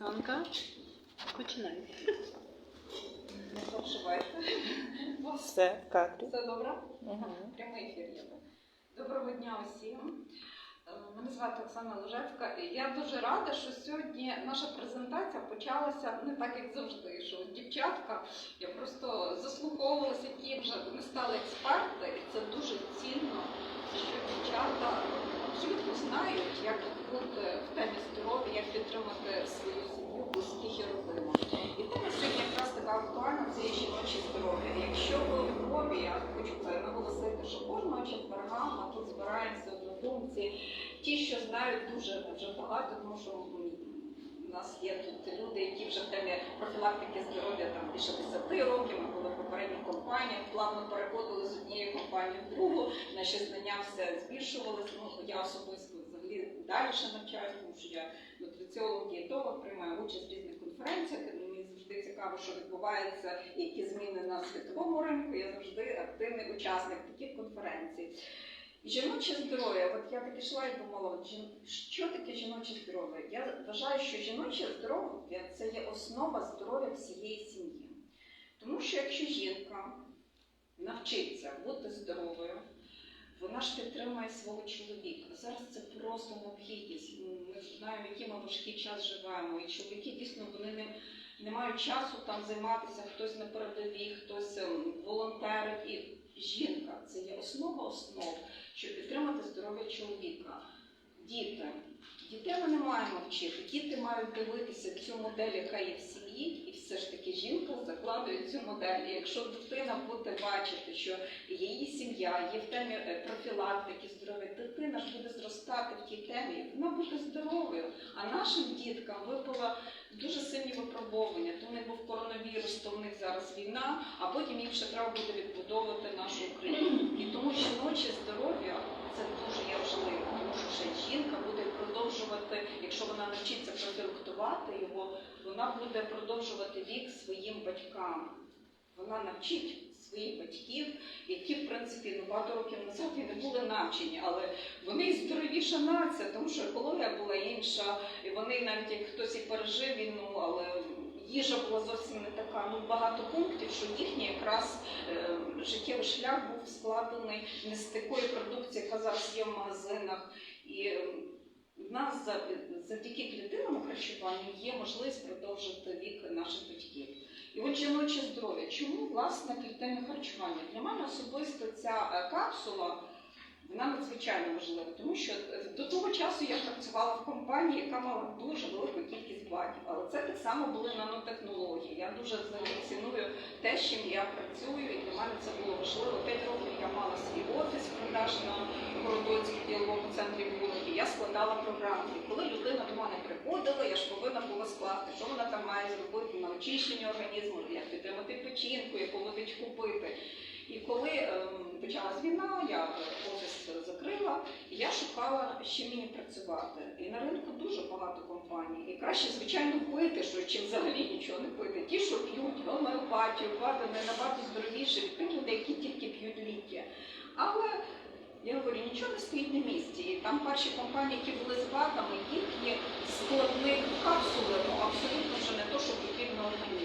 Оксанка, починай. Прошивайте. Все, кадрі. Все добре? Угу. Прямий ефір є. Доброго дня усім. Е, Мене звати Оксана Ложевська. І Я дуже рада, що сьогодні наша презентація почалася не так, як завжди. Що дівчатка, я просто заслуховувалася, які вже вони стали експерти, і це дуже цінно, що дівчата абсолютно знають, як бути в темі здоров'я, як підтримати свою сім'ю, близьких і родину. І тема сьогодні якраз така актуальна це є жіноче здоров'я. Якщо ви у Львові, я хочу наголосити, що кожного четверга ми тут збираємося однодумці, ті, що знають дуже вже багато, тому що у нас є тут люди, які вже в темі профілактики здоров'я там більше 10 років. Ми були в попередніх компаніях, плавно переходили з однієї компанії в другу. Наші знання все збільшувалися. Ну я особисто далі ще навчаюся, тому що я нутриціолог, дієтолог, приймаю участь в різних конференціях. Мені завжди цікаво, що відбувається, які зміни на світовому ринку. Я завжди активний учасник таких конференцій. Жіноче здоров'я, от я так ішла і думала, що таке жіноче здоров'я? Я вважаю, що жіноче здоров'я це є основа здоров'я всієї сім'ї. Тому що якщо жінка навчиться бути здоровою, вона ж підтримує свого чоловіка. Зараз це просто необхідність. Ми знаємо, який ми важкий час живемо. І чоловіки дійсно вони не, не мають часу там займатися, хтось на передовій, хтось ем, волонтерить. І жінка це є основа основ, щоб підтримати здоров'я чоловіка. Діти. Дітей ми не маємо вчити. Діти мають дивитися цю модель, яка є в сім'ї, і все ж таки жінка закладує цю модель. І якщо дитина буде бачити, що її сім'я є в темі е, профілактики здоров'я, дитина буде зростати в тій темі, і вона буде здоровою. А нашим діткам випало дуже сильні випробовування. То в них був коронавірус, то в них зараз війна, а потім їм ще треба буде відбудовувати нашу Україну. І тому жіноче здоров'я це дуже важливо, тому що ще жінка буде продовжувати, якщо вона навчиться профілактувати його, вона буде продовжувати вік своїм батькам. Вона навчить своїх батьків, які, в принципі, ну, багато років назад і не були навчені, але вони здоровіша нація, тому що екологія була інша, і вони навіть як хтось і пережив війну, але їжа була зовсім не така. Ну багато пунктів, що їхній якраз е, життєвий шлях був складений не з такої продукції, яка зараз є в магазинах. І е, нас за- завдяки клітинному харчуванню є можливість продовжити вік наших батьків. І от жіноче здоров'я. Чому власне клітинне харчування? Для мене особисто ця е, капсула вона надзвичайно важлива, тому що е, до того часу я працювала в компанії, яка мала дуже велику кількість баків. Але це так само були нанотехнології. Я дуже ціную те, з чим я працюю, і для мене це було важливо. П'ять років я мала свій офіс продаж на Городоцькій діалогу центрі Булки. Я складала програми. І коли людина до мене приходила, я ж повинна була скласти, що вона там має зробити на очищення організму, як підтримати печінку, яку водичку пити. І коли ем, почалась війна, я офіс закрила, я шукала, з мені працювати. І на ринку дуже багато компаній. І краще, звичайно, пити, що чим взагалі нічого не пити. Ті, що п'ють гомеопатію, вкладені набагато здоровіше тих людей, які тільки п'ють ліки. Але я говорю, нічого не стоїть на місці. І там перші компанії, які були з БАДами, їхні складник капсули, ну абсолютно вже не то, що потрібно організму.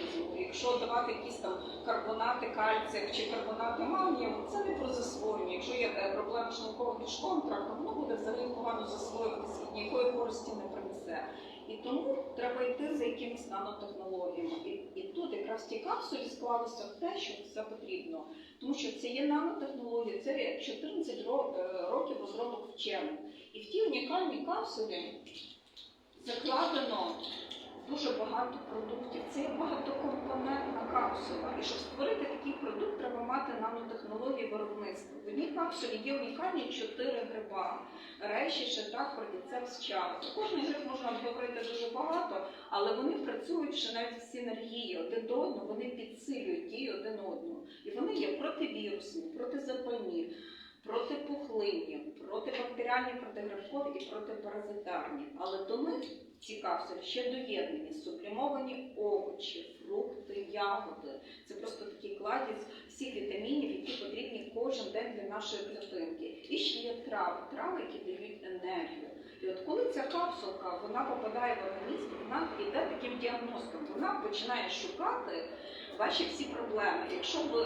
Якщо давати якісь там карбонати кальцію чи карбонати магнію, це не про засвоєння. Якщо є е, проблема з шлунковим кишковим трактом, воно буде взагалі погано засвоюватися, ніякої користі не принесе. І тому треба йти за якимись нанотехнологіями. І, і тут якраз в тій капсулі склалося те, що це потрібно. Тому що це є нанотехнологія, це 14 ро- е, років розробок вчених. І в тій унікальній капсулі закладено дуже багато продуктів. Це є багатокомпонентна капсула. І щоб створити такий продукт, треба мати нанотехнології виробництва. В одній капсулі є унікальні чотири гриба: реші, шитак, продіцепс, чава. Кожний гриб можна говорити дуже багато, але вони працюють ще навіть в синергії один до одного, вони підсилюють дію один одного. І вони є противірусні, протизапальні, протипухлинні, протибактеріальні, протигрибкові і протипаразитарні. Але до них ці капсулі ще доєднані, сублімовані овочі, фрукти, ягоди. Це просто такий кладість всіх вітамінів, які потрібні кожен день для нашої клітинки. І ще є трави, трави, які дають енергію. І от коли ця капсулка вона попадає в організм, вона йде таким діагностом. Вона починає шукати ваші всі проблеми. Якщо ви,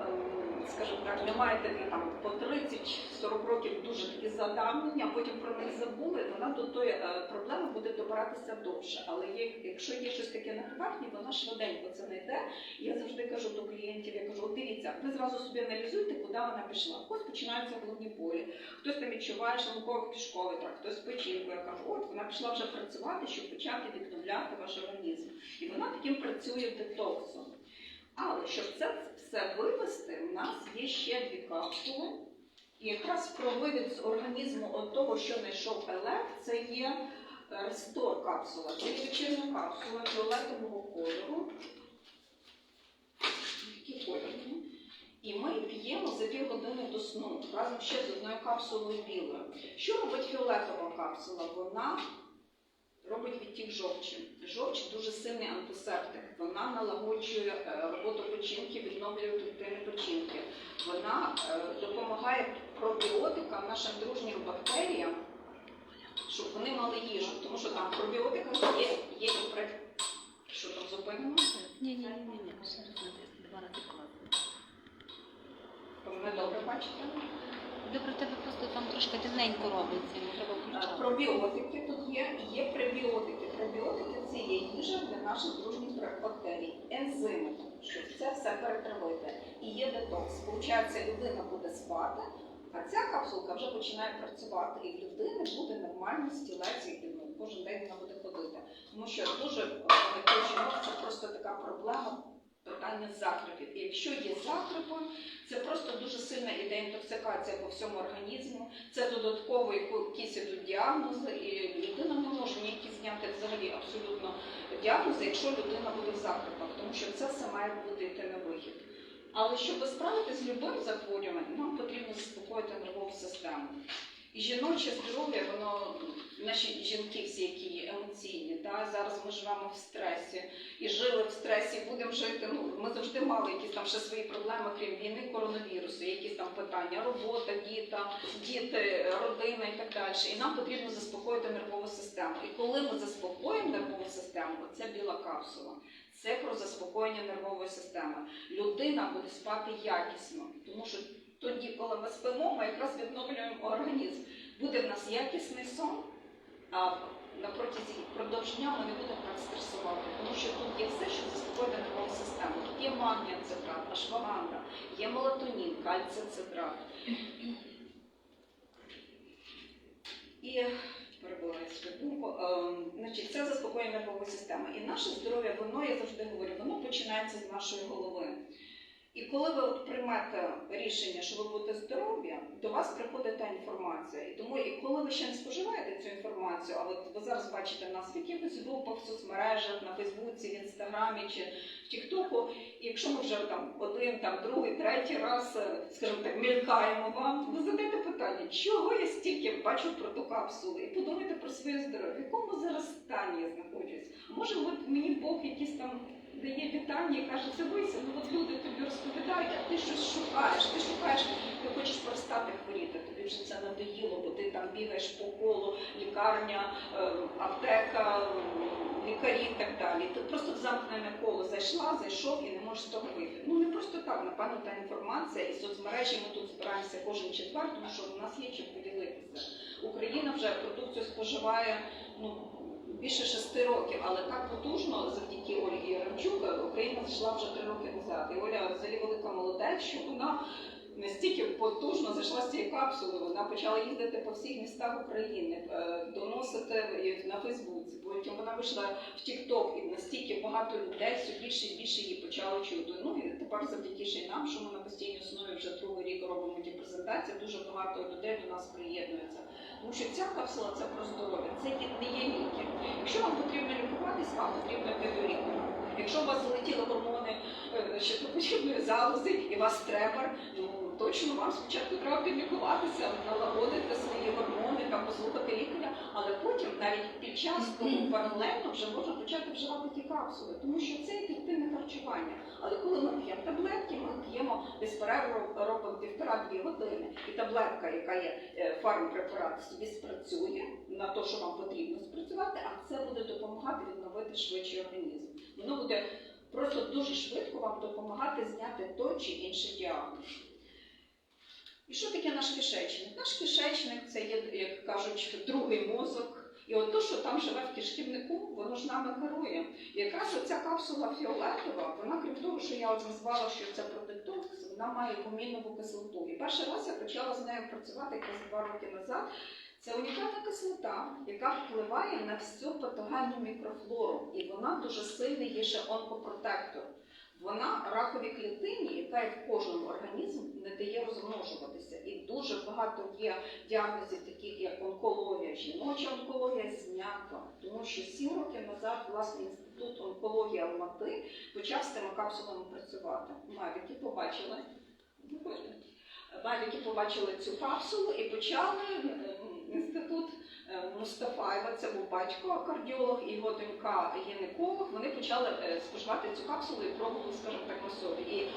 ем, скажімо так, не маєте там по 30-40 років дуже такі задавнення, потім про них забули, вона до тої е, проблеми буде добиратися довше. Але є, якщо є щось таке на поверхні, вона швиденько це знайде. І я завжди кажу до клієнтів, я кажу, дивіться, ви зразу собі аналізуйте, куди вона пішла. Ось починаються головні болі. Хтось там відчуває шлунково кишковий тракт, хтось печінку. Я кажу, от вона пішла вже працювати, щоб почати відновляти ваш організм. І вона таким працює детоксом. Але щоб це все вивести, у нас є ще дві капсули. І якраз про вивід з організму от того, що знайшов Елек, це є е, рестор капсула. Це є вечірня капсула фіолетового кольору. Такі кольорні. І ми п'ємо за півгодини до сну разом ще з одною капсулою білою. Що робить фіолетова капсула? Вона робить відтік жовчі. Жовч дуже сильний антисептик. Вона налагоджує е, роботу печінки, відновлює клітини печінки. Вона е, допомагає пробіотикам, нашим дружнім бактеріям, щоб вони мали їжу. Тому що там в пробіотиках є, є і при... Що там зупинено? Ні, ні, ні, ні, два рази класно. Ви мене добре бачите? Добре, в тебе просто там трошки темненько робиться, не треба Е, включати. Пробіотики тут є, є пребіотики. Пребіотики це є їжа для наших дружніх бактерій, ензими, щоб це все перетравити. І є детокс. Получається, людина буде спати, а ця капсулка вже починає працювати, і в людини буде нормальний стілець, і ну, кожен день вона буде ходити. Тому що дуже жінок це просто така проблема. Питання закрепів. І якщо є закрепи, це просто дуже сильна іде інтоксикація по всьому організму. Це додатково якісь ідуть діагнози, і людина не може ніякі зняти взагалі абсолютно діагнози, якщо людина буде в закрепах, тому що це все має бути йти на вихід. Але щоб справитися з любим захворюванням, нам потрібно заспокоїти нервову систему. І жіноче здоров'я, воно наші жінки, всі, які емоційні, та зараз ми живемо в стресі і жили в стресі, будемо жити. Ну ми завжди мали якісь там ще свої проблеми, крім війни, коронавірусу, якісь там питання, робота, діта, діти, родина і так далі. І нам потрібно заспокоїти нервову систему. І коли ми заспокоїмо нервову систему, це біла капсула. Це про заспокоєння нервової системи. Людина буде спати якісно, тому що тоді, коли ми спимо, ми якраз відновлюємо організм. Буде в нас якісний сон, а на протязі продовж дня ми не будемо так стресувати, тому що тут є все, що заспокоює нервову систему. Тут є магнія цитрат, ашваганда, є мелатонін, кальцій цитрат. І перебуваю свою думку. Ем, значить, це заспокоює нервову систему. І наше здоров'я, воно, я завжди говорю, воно починається з нашої голови. І коли ви от приймете рішення, що ви будете здорові, до вас приходить та інформація. І тому, і коли ви ще не споживаєте цю інформацію, а от ви зараз бачите нас в якихось групах в соцмережах, на Фейсбуці, в Інстаграмі чи в Тіктоку, і якщо ми вже там один, там другий, третій раз, е, скажімо так, мількаємо вам, ви задаєте питання, чого я стільки бачу про ту капсулу, і подумайте про своє здоров'я, в якому зараз стані я знаходжусь. Може, от мені Бог якісь там дає вітання і каже, дивися, ну от люди тобі розповідають, а ти щось шукаєш, ти шукаєш, ти хочеш перестати хворіти, тобі вже це надоїло, бо ти там бігаєш по колу, лікарня, е, аптека, лікарі і так далі. Ти просто в замкнене коло зайшла, зайшов і не можеш з того вийти. Ну не просто так, напевно, та інформація і соцмережі. Ми тут збираємося кожен четвер, тому що у нас є чим поділитися. Україна вже продукцію споживає ну більше шести років, але так потужно завдяки Ольгі Яремчук Україна зайшла вже три роки назад. І Оля взагалі велика молодець, що вона настільки потужно зайшла з цієї капсули. Вона почала їздити по всіх містах України, е, доносити на Фейсбуці. Потім вона вийшла в Тікток, і настільки багато людей все більше і більше її почали чути. Ну тепер завдяки ще й нам, що ми на постійній основі вже другий рік робимо ті презентації. Дуже багато людей до нас приєднується. Тому що ця капсула це про здоров'я, це не є ліки. Якщо вам потрібно лікуватись, вам потрібно йти до лікаря. Якщо у вас залетіли гормони е, щитоподібної залози і вас требор, ну точно вам спочатку треба підлікуватися, налагодити свої гормони, там послухати лікаря, але потім навіть під час тому паралельно вже можна почати вживати ті капсули, тому що це ефективне харчування. Але коли ми п'ємо таблетки, ми п'ємо десь перерву робимо півтора-дві години, і таблетка, яка є е, фармпрепарат, собі спрацює на те, що вам потрібно спрацювати, а це буде допомагати відновити швидший організм. Воно буде просто дуже швидко вам допомагати зняти той чи інший діагноз. І що таке наш кишечник? Наш кишечник це є, як кажуть, другий мозок. І от то, що там живе в кишківнику, воно ж нами керує. І якраз оця капсула фіолетова, вона, крім того, що я назвала, що це продиктокс, вона має гумінову кислоту. І перший раз я почала з нею працювати якраз два роки назад. Це унікальна кислота, яка впливає на всю патогенну мікрофлору, і вона дуже сильний є ще онкопротектор. Вона раковій клітині, яка є в кожному організмі, не дає розмножуватися. І дуже багато є діагнозів, таких як онкологія, жіноча онкологія знята. Тому що сім років назад власне інститут онкології Алмати почав з цими капсулами працювати. Мавіки побачили. Мавіки побачили цю капсулу і почали інститут е, Мустафаєва, це був батько кардіолог і його донька гінеколог. Вони почали е, споживати цю капсулу і пробували, скажімо так, на собі. І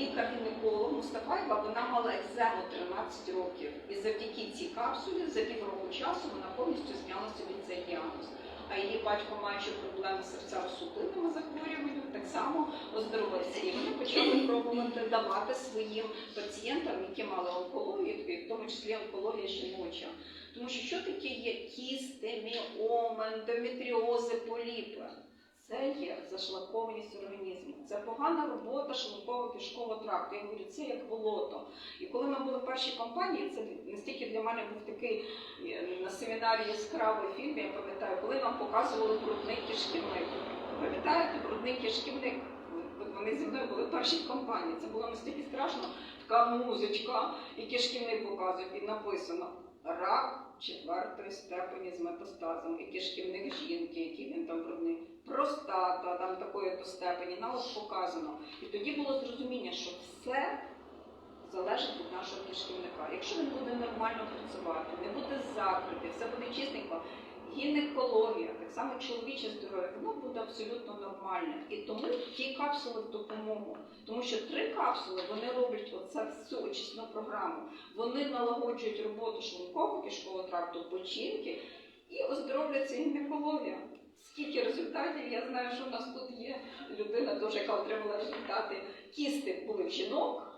лікар-гінеколог Мустафаєва вона мала екзему 13 років. І завдяки цій капсулі за півроку часу вона повністю зняла собі цей діагноз. А її батько, маючи проблеми з серцево-судинними захворюваннями, так само оздоровився. І вони почали пробувати давати своїм пацієнтам, які мали онкологію, в тому числі онкологія жіноча. Тому що що таке є кісти, міоми, ендометріози, поліпи? Це є зашлакованість організму. Це погана робота шлунково-кишкового тракту. Я говорю, це як болото. І коли ми були в першій компанії, це настільки для мене був такий е, на семінарі яскравий фільм, я пам'ятаю, коли нам показували брудний кишківник. Пам'ятаєте, брудний кишківник? Вони зі мною були в першій компанії. Це було настільки страшно, така музичка, і кишківник показують, і написано рак четвертої степені з метастазом, і кишківник жінки, який він там брудний, простата там такої то степені, на показано. І тоді було зрозуміння, що все залежить від нашого кишківника. Якщо він буде нормально працювати, не буде закритий, все буде чистенько. Гінекологія, так само чоловіче здоров'я, воно буде абсолютно нормальне. І тому ті капсули в допомогу. Тому що три капсули вони роблять оце всю очисну програму. Вони налагоджують роботу шлункового кишкового тракту, печінки і оздоровляться гінекологія. Скільки результатів, я знаю, що в нас тут є людина, теж, яка отримала результати. Кісти були в жінок,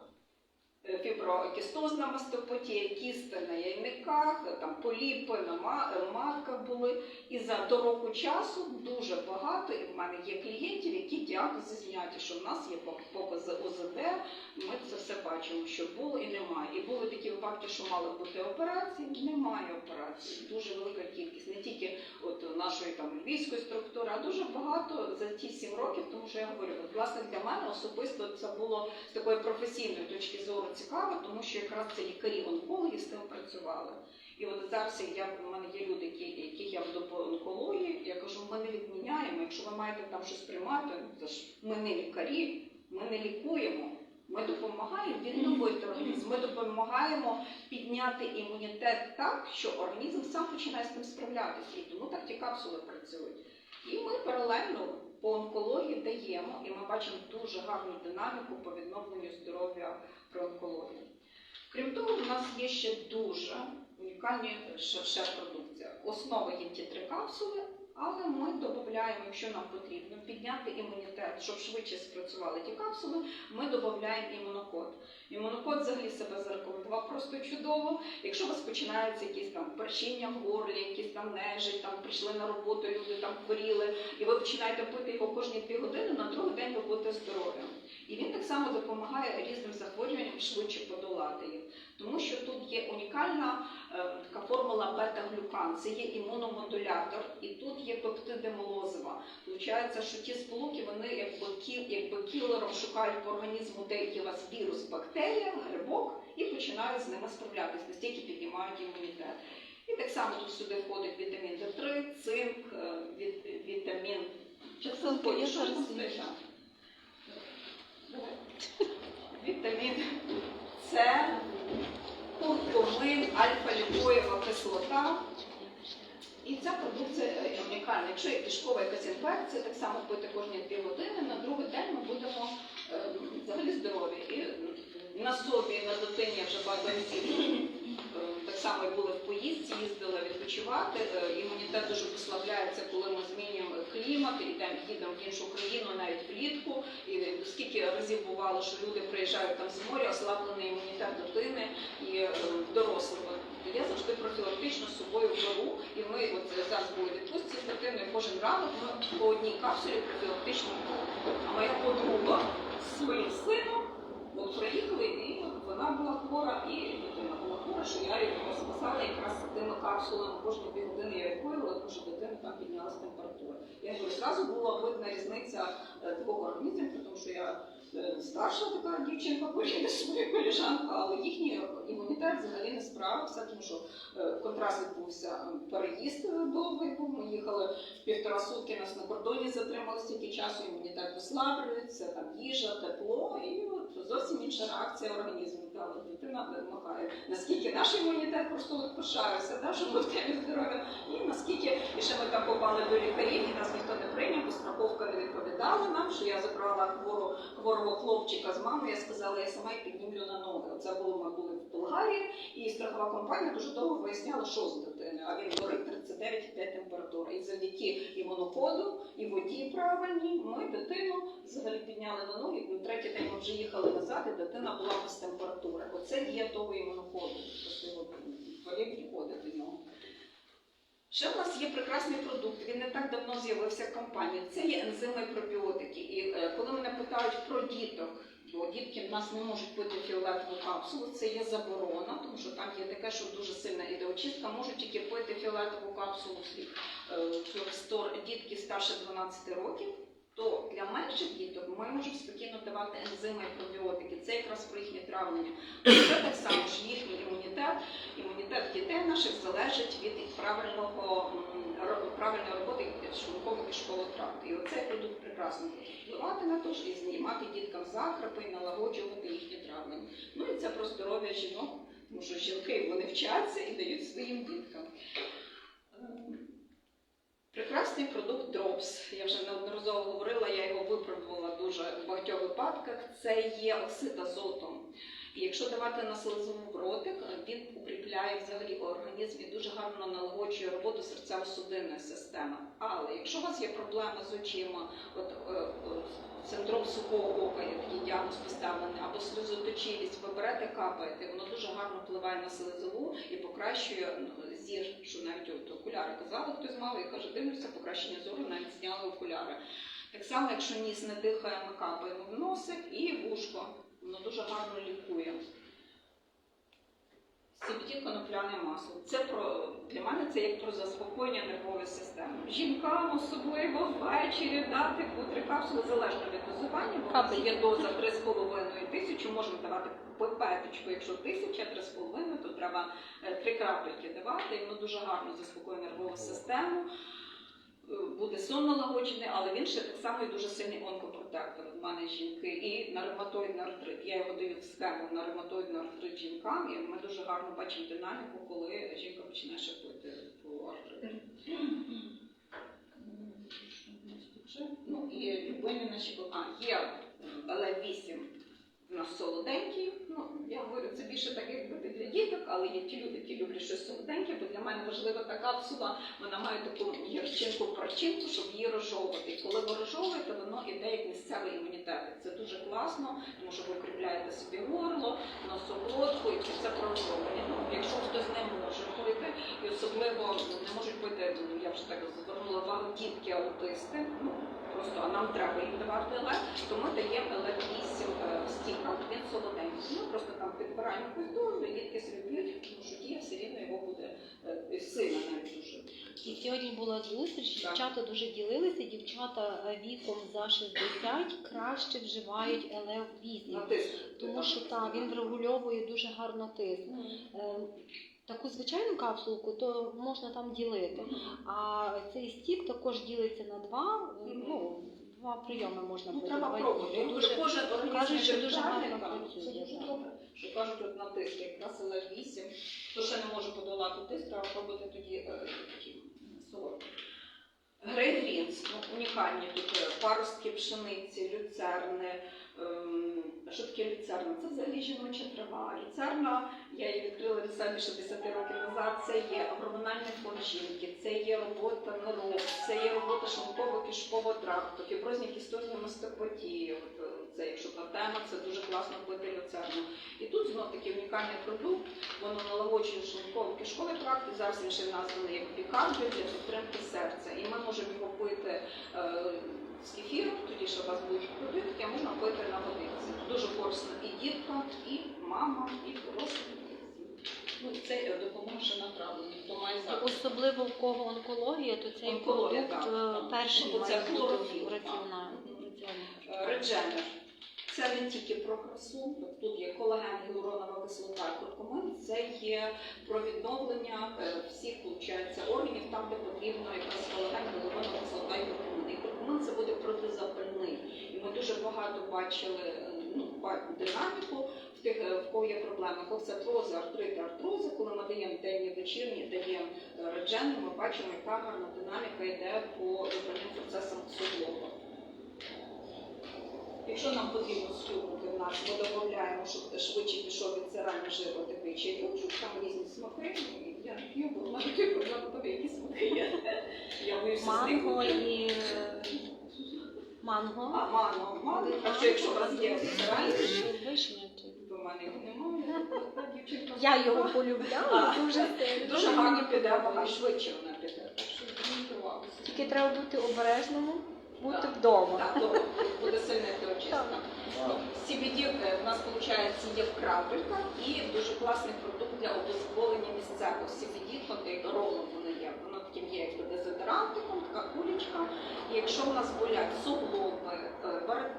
фіброкістозна мастопатія, кісти на яйниках, там поліпи на е, були. І за до року часу дуже багато, і в мене є клієнтів, які діагнози зняті, що в нас є пок- покази ОЗД, ми це все бачимо, що було і немає. І були такі випадки, що мали бути операції, немає операції. Дуже велика кількість, не тільки от нашої там львівської структури, а дуже багато за ті сім років, тому що я говорю, власне для мене особисто це було з такої професійної точки зору цікаво, тому що якраз це лікарі-онкологи з тим працювали. І от зараз я в мене є люди, які, яких я веду по онкології. Я кажу, ми не відміняємо. Якщо ви маєте там щось приймати, це ж ми не лікарі, ми не лікуємо. Ми допомагаємо відновити організм. Ми допомагаємо підняти імунітет так, що організм сам починає з тим справлятися. І тому так ті капсули працюють. І ми паралельно по онкології даємо, і ми бачимо дуже гарну динаміку по відновленню здоров'я при онкології. Крім того, у нас є ще дуже унікальні ще, продукція. Основа є ті три капсули, але ми додаємо, якщо нам потрібно, підняти імунітет, щоб швидше спрацювали ті капсули, ми додаємо імунокод. Імунокод взагалі себе зарекомендував просто чудово. Якщо у вас починаються якісь там першіння в горлі, якісь там нежить, там прийшли на роботу, люди там хворіли, і ви починаєте пити його кожні дві години, на другий день ви будете здорові. І він так само допомагає різним захворюванням швидше подолати їх. Тому що тут є унікальна е, така формула бета-глюкан, це є імуномодулятор, і тут є пептиди молозива. Получається, що ті сполуки вони якби, кіл, якби кілером шукають по організму, де є у вас вірус, бактерія, грибок, і починають з ними справлятися, настільки піднімають імунітет. І так само тут сюди входить вітамін Д3, цинк, е, вітамін. Зараз стоїть? інші. Давай. Вітамін С, вітамін, альфа-ліпоєва кислота. І ця продукція е, унікальна. Якщо є кишкова якась інфекція, так само пити кожні дві години. На другий день ми будемо е, взагалі здорові. І на собі, на дитині вже багато разів е, так само і були в поїздці, їздили відпочивати. Е, Імунітет дуже послабляється, коли ми змінюємо клімат, йдемо, їдемо в іншу країну, навіть влітку. І скільки разів бувало, що люди приїжджають там з моря, ослаблений імунітет дитини і е, дорослих. Я завжди профілактично з собою беру, і ми от зараз були відпустці з дитиною. Кожен ранок ми по одній капсулі профілактично пили. А моя подруга своїм сином от приїхали, і от вона була хвора, і дитина була хвора, що я її розписала якраз тими капсулами кожні дві години я відпоїла, тому що дитина там піднялася температура. Я говорю, зразу була видна різниця е, такого організму, тому що я старша така дівчинка порівняно своєю коліжанкою, але їхній імунітет взагалі не справився, тому що е, контраст відбувся е, переїзд е, довгий був. Ми їхали півтора сутки, нас на кордоні затримали стільки часу, імунітет послаблюється, там їжа, тепло, і от зовсім інша реакція організму. Да, дитина вимагає, наскільки наш імунітет просто пошарився, да, що ми в здоров'я, і наскільки і ще ми там попали до лікарів, і нас ніхто не прийняв, бо страховка не відповідала нам, що я забрала хвору хвору, хворого хлопчика з мамою, я сказала, я сама піднімлю на ноги. Оце було ми були в Болгарії, і страхова компанія дуже довго виясняла, що з дитиною. А він горить 39,5 температура. І завдяки імуноходу, і воді правильній, ми дитину взагалі підняли на ноги. І третій день ми вже їхали назад, і дитина була без температури. Оце є того імуноходу. Тобто потрібні ходить від нього. Ще в нас є прекрасний продукт, він не так давно з'явився в компанії. Це є ензими пробіотики. І е, коли мене питають про діток, бо дітки в нас не можуть пити фіолетову капсулу, це є заборона, тому що там є таке, що дуже сильна ідеочистка, можуть тільки пити фіолетову капсулу всі е, дітки старше 12 років. То для менших діток ми можемо спокійно давати ензими і пробіотики. Це якраз про їхнє травлення. Це так само ж їхній імунітет. Імунітет дітей наших залежить від правильного правильної роботи шлунково кишкового тракту. І оцей продукт прекрасно буде впливати на те, і знімати діткам захрапи і налагоджувати їхнє травлення. Ну і це про здоров'я жінок, тому що жінки вони вчаться і дають своїм діткам. Прекрасний продукт Drops. Я вже неодноразово говорила, я його випробувала дуже в багатьох випадках. Це є оксид азоту. І якщо давати на слизову в ротик, він укріпляє взагалі організм і дуже гарно налагоджує роботу серцево-судинної системи. Але якщо у вас є проблема з очима, от е, е, синдром сухого ока, є такий діагноз поставлений, або сльозоточивість, ви берете, капаєте, воно дуже гарно впливає на слизову і покращує ну, зір, що навіть от окуляри казали, хтось мав і каже, дивлюся, покращення зору, навіть зняли окуляри. Так само, якщо ніс не дихає, ми капаємо в носик і в ушко. Воно дуже гарно лікує. CBD конопляне масло. Це про для мене це як про заспокоєння нервової системи. Жінкам особливо ввечері дати по три капсули залежно від дозування, бо нас є доза 3,5 тисячі, можна давати по пипеточку, якщо тисяча, 3,5, то треба е, три крапельки давати, і воно дуже гарно заспокоює нервову систему. Буде сон налагоджений, але він ще так само і дуже сильний онкопротектор. У мене жінки і на ревматоїдний артрит. Я його даю в схему на ревматоїдний артрит жінкам, і ми дуже гарно бачимо динаміку, коли жінка починає шипити по артриту. Ну і любимі наші а, є Л8 у нас солоденький. Ну, я говорю, це більше так якби діток, але є ті люди, які люблять щось солоденьке, бо для мене важлива та капсула, вона має таку гірчинку прочинку, щоб її розжовувати. І коли ви розжовуєте, воно іде як місцевий імунітет. Це дуже класно, тому що ви укріпляєте собі горло, носоглотку, і це все про розжовування. Ну, якщо хтось не може пити, і особливо не можуть пити, ну, я вже так звернула увагу, дітки аутисти. Просто а нам треба їм давати лек, то ми даємо лек 8 в стіках, він солоденький. Ми просто там підбираємо якусь дозу, і дітки собі п'ють, тому що дія все рівно його буде е, сильна навіть дуже. І сьогодні була зустріч, Так. дівчата дуже ділилися. Дівчата е, віком за 60 краще вживають ЛФ8, тому що так, він врегульовує дуже гарно тиск. Е, Таку звичайну капсулку, то можна там ділити. А цей стік також ділиться на два. Ну, два прийоми можна Ну, треба пробувати. Дуже, кожен кажуть, що дуже гарно працює, Це добре. Що кажуть, от на тиск, якраз ЛР8, хто ще не може подолати тиск, треба пробувати тоді е, такі солодкі. Грейгрінс, ну, унікальні тут е, паростки пшениці, люцерни. Ем, Що таке люцерна? Це взагалі жіноча трава. Люцерна, я її відкрила себе більше 10 років назад. Це є гормональний фон жінки, це є робота нирок, це є робота шлунково-кишкового тракту, фіброзні кістозні мастопатії. От, е, Це якщо та тема, це дуже класно пити люцерну. І тут знов такий унікальний продукт, воно налагоджує шлунково-кишковий тракт, і зараз він ще названий як бікардіо для підтримки серця. І ми можемо його пити е, з кефіром, тоді ще у вас будуть продукти, а можна пити на водиці. Дуже корисно і діткам, і мамам, і дорослим. Ну, це е, допоможе направленню, хто має І. Особливо в кого онкологія, то цей Онкологія, продукт так, е, перший Ну, це має бути хлорофіл, в. Е, Редженер. Це не тільки про красу, тобто тут є колаген, гіалуронова кислота, куркумин. Це є про відновлення е, всіх виходить, органів там, де потрібно якраз колаген, гіалуронова кислота і куркумин. І це буде протизапальний. І ми дуже багато бачили ну, динаміку в тих, е, в кого є проблеми, кофцетрози, артрити, артрози. Коли ми даємо денні вечірні, даємо е, редженер, ми бачимо, яка гарна динаміка йде по вибраним процесам суглоба. Якщо нам потрібно стюкнути в нас, ми додаємо, щоб швидше пішов відсирання жиру такий чайочок, там різні смаки. П'ю, бо в мене такий які смаки є. Я боюся Манго і манго. А, манго, манго. А що якщо у вас є відсирання Вишня то в мене немає. Дівчинка Я його полюбляла дуже сильно. Дуже гарно піде, вона швидше вона піде. Так що змонтувалося. Тільки треба бути обережному, бути вдома. Так, добре, буде сильне очистка. Ну, CBD е, в нас виходить є в крапельках і дуже класний продукт для обезболення місцевого. CBD, як ролом воно є. Воно таким є як дезодорантиком, така кулечка. І якщо в нас болять суглоби,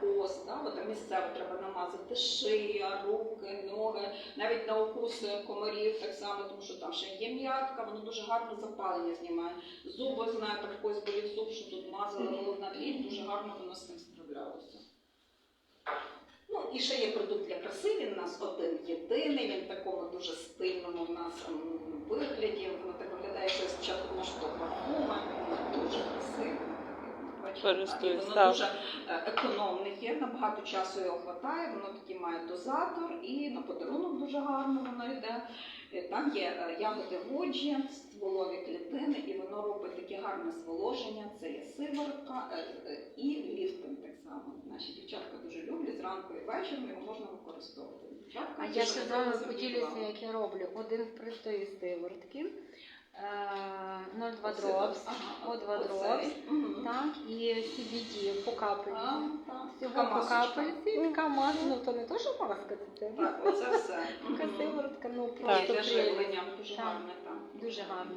варикоз, да, от місцево треба намазати шия, руки, ноги, навіть на укуси комарів так само, тому що там ще є м'ятка, воно дуже гарно запалення знімає. Зуби, знаєте, в когось болів зуб, що тут мазали, головна біль, дуже гарно воно з цим справлялося. Ну, і ще є продукт для краси, він у нас один єдиний, він в такому дуже стильному в нас вигляді. Воно так виглядає, що спочатку думала, що парфума, він дуже красивий. Користуюсь, і так. Воно дуже е, економне є, на багато часу його вистачає, воно такий має дозатор і на подарунок дуже гарно воно йде. Е, Там є е, ягоди годжі, стволові клітини, і воно робить таке гарне зволоження. Це є сиворотка і ліфтинг так само. Наші дівчатка дуже люблять зранку і вечором його можна використовувати. Дівчатка, А я ще з вами поділюся, як я роблю. Один впритої сивортки, е, 0,2 Оце дропс, так, ага, о, два оцей. дропс, Мгм. так, і CBD по капельці. Всього по капельці, така маска, ну то не то, що маска, це Так, оце все. така сиворотка, ну просто для живлення дуже гарне там. Дуже гарно.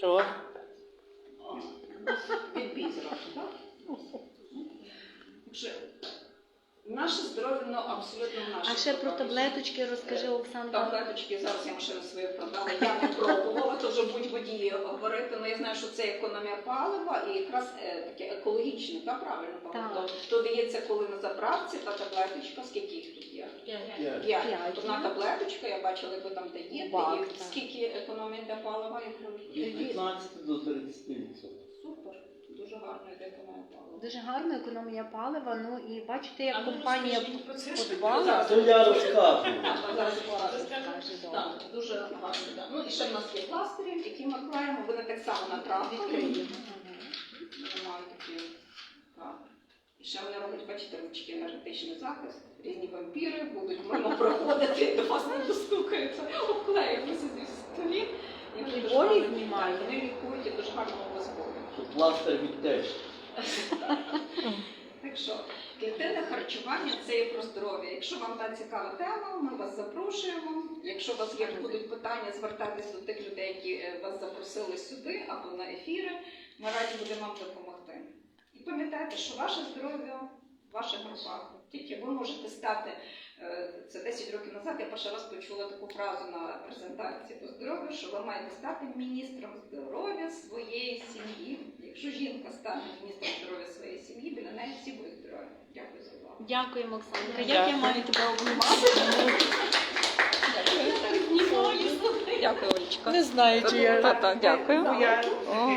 Трьох. Від бізера, так? Наше здоров'я, ну абсолютно в А ще про руках. таблеточки розкажи, Оксанка. Таблеточки зараз я машину свою продала. Я не пробувала, то вже будь водії говорити. Ну я знаю, що це економія палива і якраз е, таке екологічне, так правильно Так. пам'ятаю. То дається коли на заправці та таблеточка, скільки їх тут є? П'ять. Одна таблеточка, я бачила, як ви там даєте, Бак, і так. скільки економія для палива і Від 15 до 30 відсотків. Супер, гарно йде економія палива. Дуже гарна економія палива. Ну і бачите, як А ну, компанія подбала. Це я розказую. Так, дуже гарно. да. Ну і ще в нас є пластирі, які ми клеїмо, вони так само на травку. Відкриємо. Немає такі. Так. І ще вони роблять, бачите, ручки енергетичний захист. Різні вампіри будуть мимо проходити, і до вас не достукаються, обклеїмося зі столі. І вони Вони лікують і дуже гарно обезболюють. Що пластир від теж. Так що клітинне харчування це є про здоров'я. Якщо вам та цікава тема, ми вас запрошуємо. Якщо у вас є будуть питання, звертайтеся до тих людей, які е, вас запросили сюди або на ефіри. Ми раді будемо вам допомогти. І пам'ятайте, що ваше здоров'я в ваших руках. Тільки ви можете стати. Е, Це 10 років назад я перший раз почула таку фразу на презентації по здоров'ю, що ви маєте стати міністром здоров'я своєї сім'ї. Якщо жінка стане міністром здоров'я своєї сім'ї, біля неї всі будуть здорові. Дякую за увагу. Дякуємо, Оксанка. Як я маю тебе обнімати? Дякую. Дякую, Олечка. Не знаю, чи я. Дякую. О.